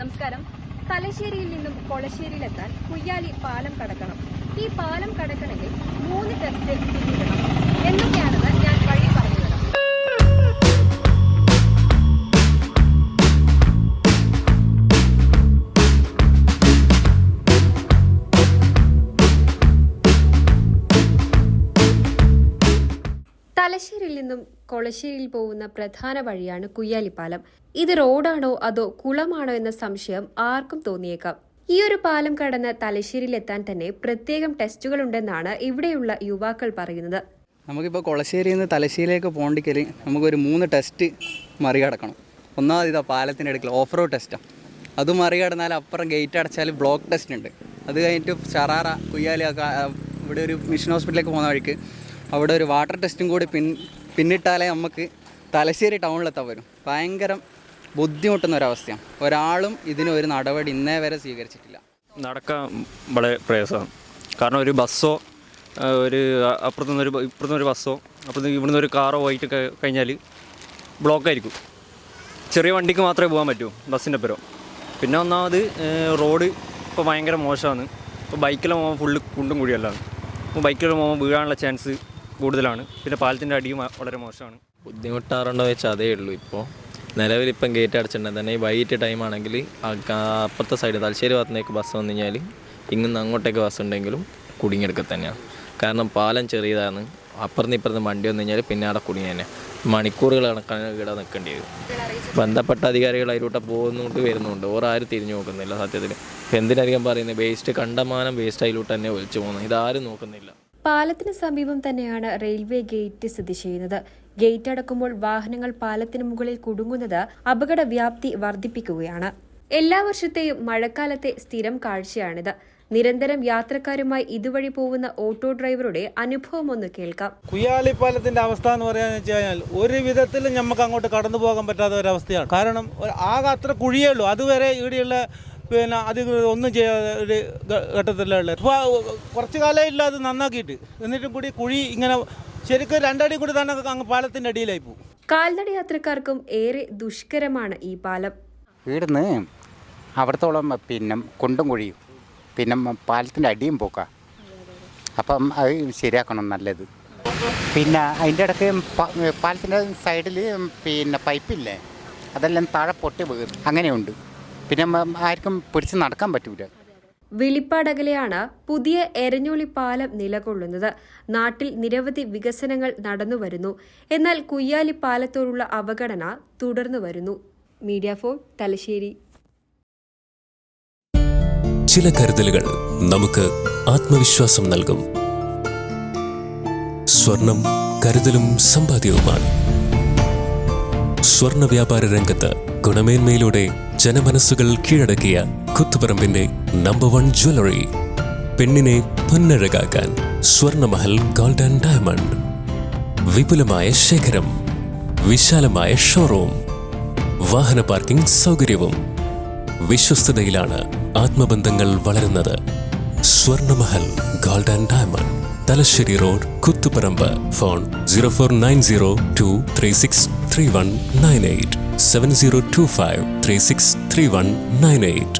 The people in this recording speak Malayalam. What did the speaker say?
നമസ്കാരം. തലശ്ശേരിയിൽ നിന്നും കൊളശ്ശേരിയിലെത്താൻ കുയ്യാലി പാലം കടക്കണം. ഈ പാലം കടക്കണമെങ്കിൽ മൂന്ന് ടെസ്റ്റ് പിന്നിടണം. എന്തൊക്കെയാണെന്ന് തലശ്ശേരിയിൽ നിന്നും കൊളശ്ശേരിയിൽ പോകുന്ന പ്രധാന വഴിയാണ് കുയ്യാലിപ്പാലം. ഇത് റോഡാണോ അതോ കുളമാണോ എന്ന സംശയം ആർക്കും തോന്നിയേക്കാം. ഈ ഒരു പാലം കടന്ന് തലശ്ശേരിയിലെത്താൻ തന്നെ പ്രത്യേകം ടെസ്റ്റുകൾ ഉണ്ടെന്നാണ് ഇവിടെയുള്ള യുവാക്കൾ പറയുന്നത്. നമുക്കിപ്പോൾ കൊളശ്ശേരിയിൽ നിന്ന് തലശ്ശേരിയിലേക്ക് പോകണ്ടെങ്കിൽ നമുക്കൊരു മൂന്ന് ടെസ്റ്റ് മറികടക്കണം. ഒന്നാമത് ഇതാ പാലത്തിന്റെ അടുക്കൽ ഓഫ് റോഡ് ടെസ്റ്റാണ് അത് മറികടന്നാൽ അപ്പുറം ഗേറ്റ് അടച്ചാൽ ബ്ലോക്ക് ടെസ്റ്റ് ഉണ്ട്. അത് കഴിഞ്ഞിട്ട് ചറാറ കുയ്യാലി ഇവിടെ ഒരു മിഷൻ ഹോസ്പിറ്റലിലേക്ക് പോകുന്ന വഴിക്ക് അവിടെ ഒരു വാട്ടർ ടെസ്റ്റും കൂടി പിൻ പിന്നിട്ടാലേ നമുക്ക് തലശ്ശേരി ടൗണിലെത്താൻ വരും ഭയങ്കര ബുദ്ധിമുട്ടുന്ന ഒരവസ്ഥയാണ് ഒരാളും ഇതിന് ഒരു നടപടി ഇന്നേ വരെ സ്വീകരിച്ചിട്ടില്ല. നടക്കാൻ വളരെ പ്രയാസമാണ്. കാരണം ഒരു ബസ്സോ ഒരു അപ്പുറത്തു നിന്നൊരു ഇപ്പുറത്തു നിന്നൊരു ബസ്സോ അപ്പുറത്ത് ഇവിടുന്ന് ഒരു കാറോ പോയിട്ട് കഴിഞ്ഞാൽ ബ്ലോക്കായിരിക്കും. ചെറിയ വണ്ടിക്ക് മാത്രമേ പോകാൻ പറ്റൂ ബസ്സിന്റെ പുറം പിന്നെ ഒന്നാമത് റോഡ് ഇപ്പോൾ ഭയങ്കര മോശമാണ്. ഇപ്പോൾ ബൈക്കിൽ പോകുമ്പോൾ ഫുള്ള് കുണ്ടും കുഴിയല്ലാണ് അപ്പോൾ ബൈക്കിൽ പോകുമ്പോൾ വീഴാനുള്ള ചാൻസ് കൂടുതലാണ്. പിന്നെ പാലത്തിന്റെ അടിയും വളരെ മോശമാണ്. ബുദ്ധിമുട്ടാറുണ്ടോ വെച്ചാൽ അതേ ഉള്ളൂ ഇപ്പോൾ. നിലവിലിപ്പം ഗേറ്റ് അടച്ചിട്ടുണ്ടെങ്കിൽ തന്നെ വൈകിട്ട് ടൈം ആണെങ്കിൽ അപ്പുറത്തെ സൈഡ് തലശ്ശേരി ഭാഗത്തേക്ക് ബസ് വന്നു കഴിഞ്ഞാൽ ഇങ്ങനെ അങ്ങോട്ടേക്ക് ബസ് ഉണ്ടെങ്കിലും കുടുങ്ങിയെടുക്കുക തന്നെയാണ്. കാരണം പാലം ചെറിയതാണ്. അപ്പുറത്ത് ഇപ്പുറത്ത് വണ്ടി വന്നു കഴിഞ്ഞാൽ പിന്നെ അവിടെ കുടുങ്ങി തന്നെ. മണിക്കൂറുകൾ കണക്കാണ് ഇവിടെ നിൽക്കേണ്ടി വരും. ബന്ധപ്പെട്ട അധികാരികൾ അതിലൂടെ പോകുന്നുണ്ട് വരുന്നുണ്ട് ഓരാരും തിരിഞ്ഞു നോക്കുന്നില്ല സത്യത്തിൽ. ഇപ്പം എന്തിനധികം പറയുന്നത്? വേസ്റ്റ് കണ്ടമാനം വേസ്റ്റ് അതിലൂടെ തന്നെ ഒലിച്ചു പോകുന്നത്. ഇതാരും നോക്കുന്നില്ല. പാലത്തിന് സമീപം തന്നെയാണ് റെയിൽവേ ഗേറ്റ് സ്ഥിതി ചെയ്യുന്നത്. ഗേറ്റ് അടക്കുമ്പോൾ വാഹനങ്ങൾ പാലത്തിന് മുകളിൽ കുടുങ്ങുന്നത് അപകട വ്യാപ്തി വർദ്ധിപ്പിക്കുകയാണ്. എല്ലാ വർഷത്തെയും മഴക്കാലത്തെ സ്ഥിരം കാഴ്ചയാണിത്. നിരന്തരം യാത്രക്കാരുമായി ഇതുവഴി പോകുന്ന ഓട്ടോ ഡ്രൈവറുടെ അനുഭവം ഒന്ന് കേൾക്കാം. കുയാലി പാലത്തിന്റെ അവസ്ഥ എന്ന് പറയാന്ന് വെച്ച് കഴിഞ്ഞാൽ ഒരു വിധത്തിലും നമുക്ക് അങ്ങോട്ട് കടന്നു പോകാൻ പറ്റാത്ത അവസ്ഥയാണ് കാരണം ഒരു- ആകെ അത്ര കുഴിയേ ഉള്ളൂ. അതുവരെ ഇവിടെയുള്ള പിന്നെ അധികൃതർ ഒന്നും ചെയ്യാതെ ഒരു ഘട്ടത്തിലുള്ള ഇപ്പോൾ കുറച്ച് കാലം ഇല്ല അത് നന്നാക്കിയിട്ട്. എന്നിട്ടും കൂടി കുഴി ഇങ്ങനെ ശരിക്കും രണ്ടടി കൂടി തന്നെ അങ്ങ് പാലത്തിന്റെ അടിയിലായി പോകും കാൽനട യാത്രക്കാർക്കും ഏറെ ദുഷ്കരമാണ് ഈ പാലം. ഇവിടുന്ന് അവിടത്തോളം പിന്നെ കൊണ്ടും കുഴിയും പിന്നെ പാലത്തിന്റെ അടിയും പോക്ക. അപ്പം അത് ശരിയാക്കണം നല്ലത്. പിന്നെ അതിന്റെ ഇടയ്ക്ക് പാലത്തിന്റെ സൈഡിൽ പിന്നെ പൈപ്പില്ലേ? അതെല്ലാം താഴെ പൊട്ടി വീഴും അങ്ങനെയുണ്ട്. പിന്നെ ആർക്കും പിടിച്ച് നടക്കാൻ പറ്റൂല. വിളിപ്പാടകലെയാണ് പുതിയ എരഞ്ഞോളി പാലം നിലകൊള്ളുന്നത്. നാട്ടിൽ നിരവധി വികസനങ്ങൾ നടന്നു വരുന്നു. എന്നാൽ കുയ്യാലി പാലത്തോടുള്ള അവഗണന തുടർന്നു വരുന്നു. Media for Thalassery. ചില കരുതലുകൾ നമുക്ക് ആത്മവിശ്വാസം നൽകും. സ്വർണം കരുതലും സമ്പാദ്യവുമാണ്. സ്വർണ വ്യാപാര രംഗത്ത് ഗുണമേന്മയിലൂടെ ജനമനസ്സുകൾ കീഴടക്കിയ കുത്തുപറമ്പിന്റെ നമ്പർ വൺ ജ്വല്ലറി പെണ്ണിനെ പൊന്നഴകാക്കാൻ സ്വർണമഹൽ ഗോൾഡ് ആൻഡ് ഡയമണ്ട് വിപുലമായ ശേഖരം വിശാലമായ ഷോറൂം വാഹന പാർക്കിംഗ് സൗകര്യവും. വിശ്വസ്തതയിലാണ് ആത്മബന്ധങ്ങൾ വളരുന്നത്. Swarnamahal gold and diamond Thalassery road Kuthuparamba phone zero four nine zero two three six three one nine eight seven zero two five three six three one nine eight